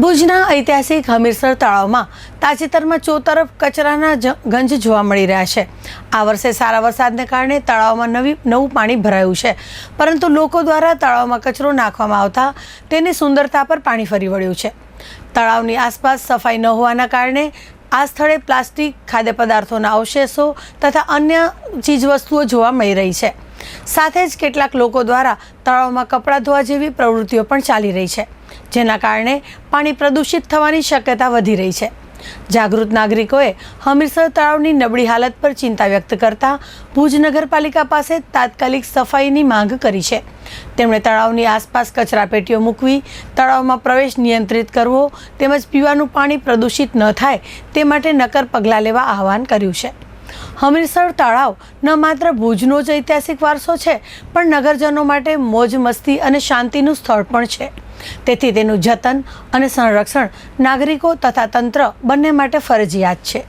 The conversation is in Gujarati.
ભુજના ઐતિહાસિક હમીરસર તળાવમાં તાજેતરમાં ચોતરફ કચરાના ગંજ જોવા મળી રહ્યા છે. આ વર્ષે સારા વરસાદને કારણે તળાવમાં નવી, નવું પાણી ભરાયું છે. પરંતુ લોકો દ્વારા તળાવમાં કચરો નાખવામાં આવતા તેની સુંદરતા પર પાણી ફરી વળ્યું છે. તળાવની આસપાસ સફાઈ ન હોવાના કારણે આ સ્થળે પ્લાસ્ટિક ખાદ્ય પદાર્થોના અવશેષો તથા અન્ય ચીજવસ્તુઓ જોવા મળી રહી છે. સાથે જ કેટલાક લોકો દ્વારા તળાવમાં કપડાં ધોવા જેવી પ્રવૃત્તિઓ પણ ચાલી રહી છે, જેના કારણે પાણી પ્રદૂષિત થવાની શક્યતા વધી રહી છે. જાગૃત નાગરિકોએ હમીરસર તળાવની નબળી હાલત પર ચિંતા વ્યક્ત કરતા ભુજ નગરપાલિકા પાસે તાત્કાલિક સફાઈની માંગ કરી છે. તેમણે તળાવની આસપાસ કચરાપેટીઓ મૂકવી, તળાવમાં પ્રવેશ નિયંત્રિત કરવો તેમજ પીવાનું પાણી પ્રદૂષિત ન થાય તે માટે નક્કર પગલાં લેવા આહવાન કર્યું છે. હમીરસર તળાવ ન માત્ર ભુજનો જ ઐતિહાસિક વારસો છે, પણ નગરજનો માટે મોજ, મસ્તી અને શાંતિનું સ્થળ પણ છે. તેથી તેનું જતન અને સંરક્ષણ નાગરિકો તથા તંત્ર બંને માટે ફરજિયાત છે.